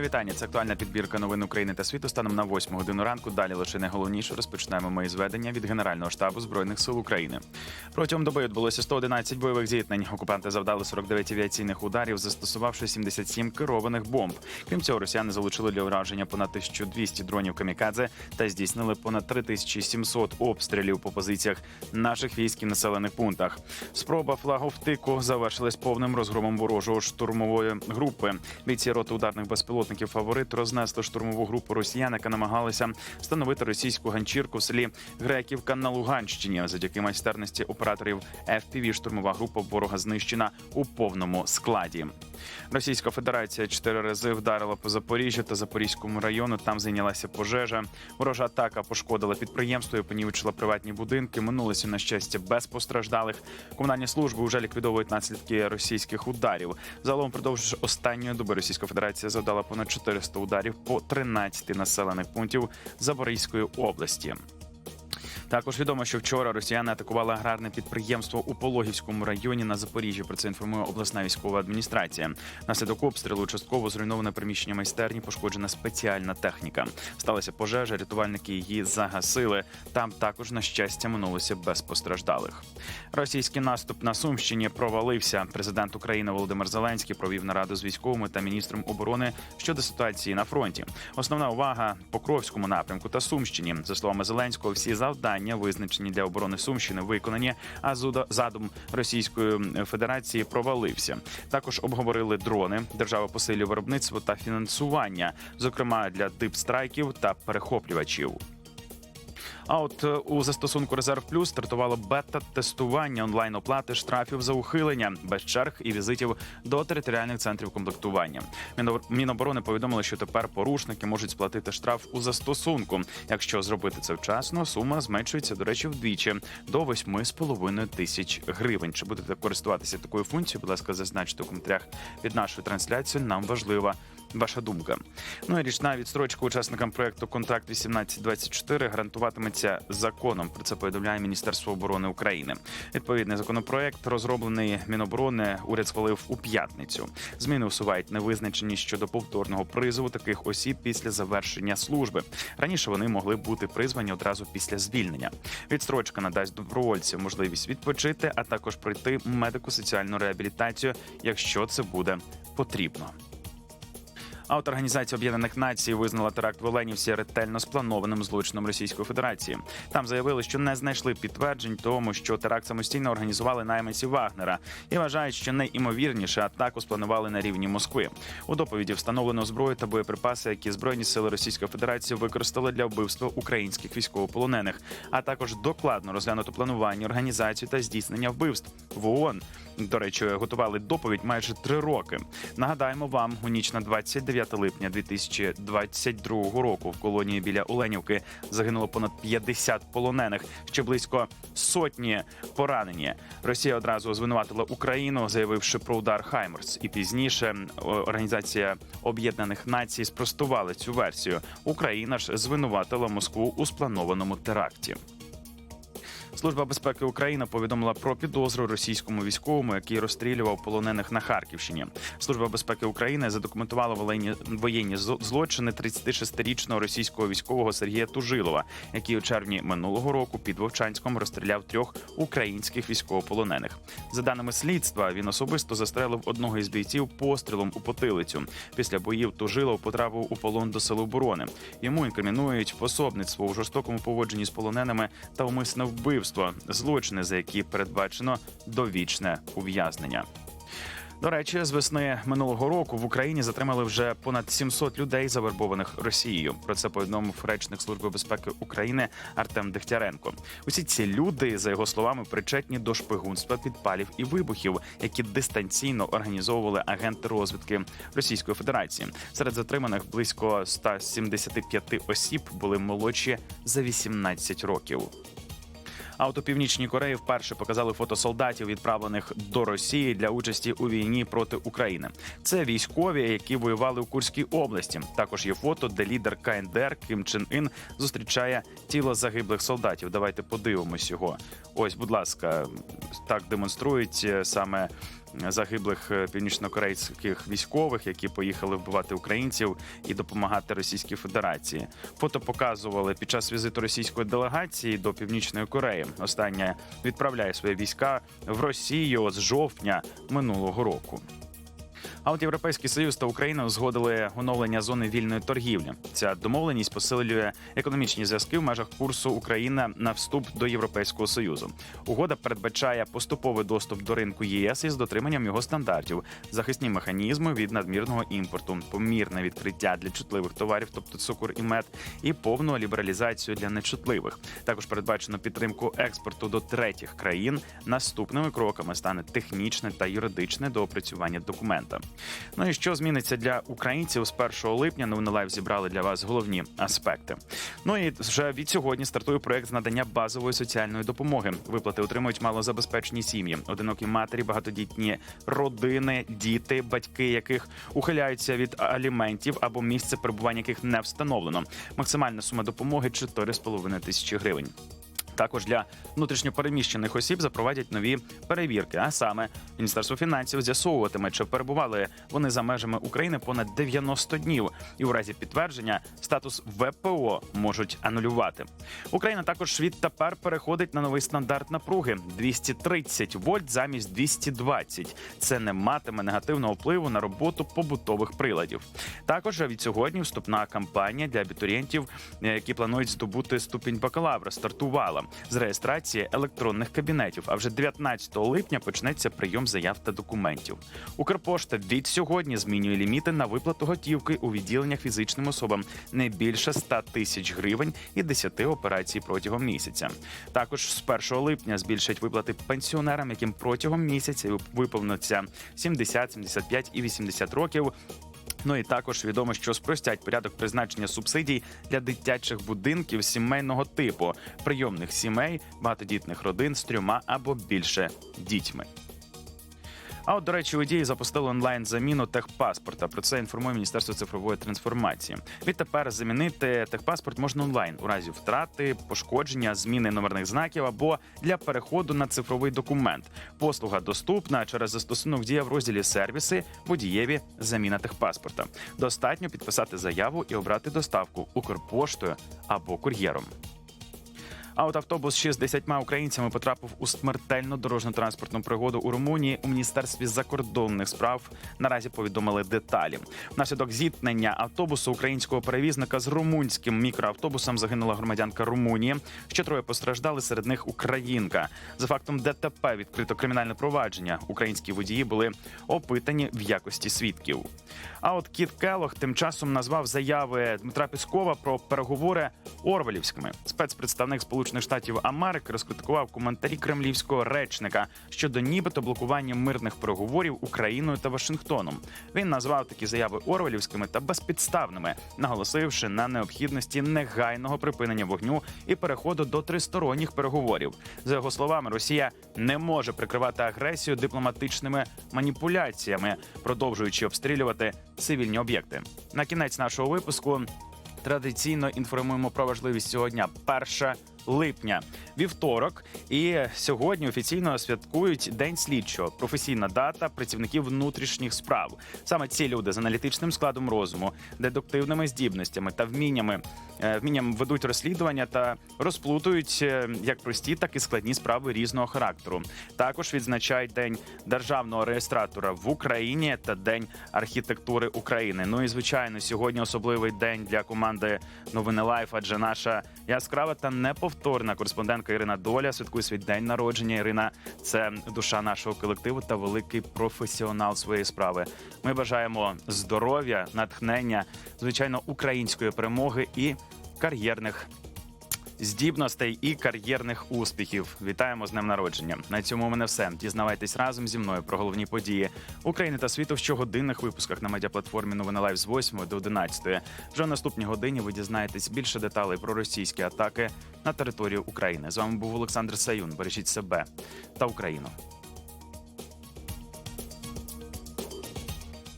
Вітання. Це актуальна підбірка новин України та світу станом на 8 годину ранку. Далі лише найголовніше розпочинаємо ми зведення від Генерального штабу збройних сил України. Протягом доби відбулося 111 бойових зіткнень. Окупанти завдали 49 авіаційних ударів, застосувавши 77 керованих бомб. Крім цього, росіяни залучили для ураження понад 1200 дронів камікадзе та здійснили понад 3700 обстрілів по позиціях наших військ і населених пунктах. Спроба флаговтику завершилась повним розгромом ворожого штурмової групи. Бійці роти ударних безпілотників фаворит рознесли штурмову групу росіян, яка намагалася встановити російську ганчірку в селі Греківка на Луганщині. Завдяки майстерності операторів FPV штурмова група ворога знищена у повному складі. Російська Федерація чотири рази вдарила по Запоріжжю та Запорізькому району. Там зайнялася пожежа. Ворожа атака пошкодила підприємство і понівечила приватні будинки. Минулися на щастя без постраждалих. Комунальні служби вже ліквідовують наслідки російських ударів. Загалом впродовж останньої доби Російська Федерація завдала понад 400 ударів по 13 населених пунктів Запорізької області. Також відомо, що вчора росіяни атакували аграрне підприємство у Пологівському районі на Запоріжжі. Про це інформує обласна військова адміністрація. Наслідок обстрілу частково зруйноване приміщення майстерні, пошкоджена спеціальна техніка. Сталася пожежа, рятувальники її загасили. Там також, на щастя, минулося без постраждалих. Російський наступ на Сумщині провалився. Президент України Володимир Зеленський провів нараду з військовими та міністром оборони щодо ситуації на фронті. Основна увага Покровському напрямку та Сумщині. За словами Зеленського, всі завдання визначені для оборони Сумщини виконані. А задум Російської Федерації провалився. Також обговорили дрони. Держава посилює виробництво та фінансування, зокрема для дипстрайків та перехоплювачів. А от е, у застосунку Резерв Плюс стартувало бета-тестування онлайн оплати штрафів за ухилення без черг і візитів до територіальних центрів комплектування. Міно- Міноборони повідомили, що тепер порушники можуть сплатити штраф у застосунку. Якщо зробити це вчасно, сума зменшується, до речі, вдвічі до 8,5 тисяч гривень. Чи будете користуватися такою функцією? Будь ласка, зазначте у коментарях під нашою трансляцією. Нам важлива ваша думка. Ну і річна відстрочка учасникам проекту Контракт 1824 гарантуватиметься законом. Про це повідомляє Міністерство оборони України. Відповідний законопроект розроблений Міноборони. Уряд схвалив у п'ятницю. Зміни усувають невизначеність щодо повторного призову таких осіб після завершення служби. Раніше вони могли бути призвані одразу після звільнення. Відстрочка надасть добровольцям можливість відпочити, а також пройти медико-соціальну реабілітацію, якщо це буде потрібно. А от Організація Об'єднаних Націй визнала теракт в Оленівці ретельно спланованим злочином Російської Федерації. Там заявили, що не знайшли підтверджень тому, що теракт самостійно організували найманці Вагнера і вважають, що найімовірніше атаку спланували на рівні Москви. У доповіді встановлено зброю та боєприпаси, які збройні сили Російської Федерації використали для вбивства українських військовополонених, а також докладно розглянуто планування, організацію та здійснення вбивств в ООН. До речі, готували доповідь майже три роки. Нагадаємо вам, у ніч на 29 липня 2022 року в колонії біля Оленівки загинуло понад 50 полонених, ще близько сотні поранені. Росія одразу звинуватила Україну, заявивши про удар Хаймерс. І пізніше Організація Об'єднаних Націй спростувала цю версію. Україна ж звинуватила Москву у спланованому теракті. Служба безпеки України повідомила про підозру російському військовому, який розстрілював полонених на Харківщині. Служба безпеки України задокументувала воєнні, злочини 36-річного російського військового Сергія Тужилова, який у червні минулого року під Вовчанськом розстріляв трьох українських військовополонених. За даними слідства, він особисто застрелив одного із бійців пострілом у потилицю. Після боїв Тужилов потрапив у полон до Сил оборони. Йому інкримінують пособництво у жорстокому поводженні з полоненими та умисне вбивство, злочини, за які передбачено довічне ув'язнення. До речі, з весни минулого року в Україні затримали вже понад 700 людей, завербованих Росією. Про це повідомив речник Служби безпеки України Артем Дегтяренко. Усі ці люди, за його словами, причетні до шпигунства, підпалів і вибухів, які дистанційно організовували агенти розвідки Російської Федерації. Серед затриманих близько 175 осіб були молодші за 18 років. А от у північній Кореї вперше показали фото солдатів, відправлених до Росії для участі у війні проти України. Це військові, які воювали у Курській області. Також є фото, де лідер КНДР Ким Чен Ін зустрічає тіло загиблих солдатів. Давайте подивимось його. Ось, будь ласка, так демонструють е, саме загиблих е, північнокорейських військових, які поїхали вбивати українців і допомагати Російській Федерації. Фото показували під час візиту російської делегації до Північної Кореї. Остання відправляє свої війська в Росію з жовтня минулого року. А от Європейський Союз та Україна узгодили оновлення зони вільної торгівлі. Ця домовленість посилює економічні зв'язки в межах курсу Україна на вступ до Європейського Союзу. Угода передбачає поступовий доступ до ринку єС із дотриманням його стандартів, захисні механізми від надмірного імпорту, помірне відкриття для чутливих товарів, тобто цукор і мед, і повну лібералізацію для нечутливих. Також передбачено підтримку експорту до третіх країн. Наступними кроками стане технічне та юридичне доопрацювання документа. Ну і що зміниться для українців з 1 липня? Новини лайв зібрали для вас головні аспекти. Ну і вже від сьогодні стартує проект з надання базової соціальної допомоги. Виплати отримують малозабезпечені сім'ї, одинокі матері, багатодітні родини, діти, батьки яких ухиляються від аліментів або місце перебування яких не встановлено. Максимальна сума допомоги 4,5 тисячі гривень. Також для внутрішньопереміщених осіб запровадять нові перевірки. А саме Міністерство фінансів з'ясовуватиме, чи перебували вони за межами України понад 90 днів, і у разі підтвердження статус ВПО можуть анулювати. Україна також відтепер переходить на новий стандарт напруги 230 вольт замість 220. Це не матиме негативного впливу на роботу побутових приладів. Також від сьогодні вступна кампанія для абітурієнтів, е, які планують здобути ступінь бакалавра, стартувала з реєстрації електронних кабінетів. А вже 19 липня почнеться прийом заяв та документів. Укрпошта від сьогодні змінює ліміти на виплату готівки у відділеннях фізичним особам не більше 100 тисяч гривень і 10 операцій протягом місяця. Також з 1 липня збільшать виплати пенсіонерам, яким протягом місяця виповниться 70, 75 і 80 років. Ну і також відомо, що спростять порядок призначення субсидій для дитячих будинків сімейного типу, прийомних сімей, багатодітних родин з трьома або більше дітьми. А от, до речі, у дії запустили онлайн заміну техпаспорта. Про це інформує Міністерство цифрової трансформації. Відтепер замінити техпаспорт можна онлайн у разі втрати, пошкодження, зміни номерних знаків або для переходу на цифровий документ. Послуга доступна через застосунок дія в розділі сервіси водієві заміна техпаспорта. Достатньо підписати заяву і обрати доставку Укрпоштою або кур'єром. А от автобус ще з 10 українцями потрапив у смертельну дорожньо-транспортну пригоду у Румунії у міністерстві закордонних справ. Наразі повідомили деталі. Внаслідок зіткнення автобусу українського перевізника з румунським мікроавтобусом загинула громадянка Румунії. Ще троє постраждали серед них українка. За фактом ДТП відкрито кримінальне провадження. Українські водії були опитані в якості свідків. А от Кіт Келох тим часом назвав заяви Дмитра Піскова про переговори Орвелівськими. Спецпредставник Сполучених Штатів Америки розкритикував коментарі кремлівського речника щодо нібито блокування мирних переговорів Україною та Вашингтоном. Він назвав такі заяви Орвелівськими та безпідставними, наголосивши на необхідності негайного припинення вогню і переходу до тристоронніх переговорів. За його словами, Росія не може прикривати агресію дипломатичними маніпуляціями, продовжуючи обстрілювати цивільні об'єкти. На кінець нашого випуску традиційно інформуємо про важливість цього дня. 1 липня, вівторок. І сьогодні офіційно святкують День слідчого, професійна дата працівників внутрішніх справ. Саме ці люди з аналітичним складом розуму, дедуктивними здібностями та вміннями е, вмінням ведуть розслідування та розплутують е, як прості, так і складні справи різного характеру. Також відзначають День державного реєстратора в Україні та День архітектури України. Ну і звичайно, сьогодні особливий день для команди новини Лайф, адже наша яскрава та неповторна кореспондентка Ірина Доля святкує свій день народження. Ірина це душа нашого колективу та великий професіонал своєї справи. Ми бажаємо здоров'я, натхнення, звичайно, української перемоги і кар'єрних. Здібностей і кар'єрних успіхів. Вітаємо з днем народження. На цьому у мене все. Дізнавайтесь разом зі мною про головні події України та світу в щогодинних випусках на медіаплатформі Новини Лайв з 8 до 11. Вже в наступній годині ви дізнаєтесь більше деталей про російські атаки на територію України. З вами був Олександр Саюн. Бережіть себе та Україну.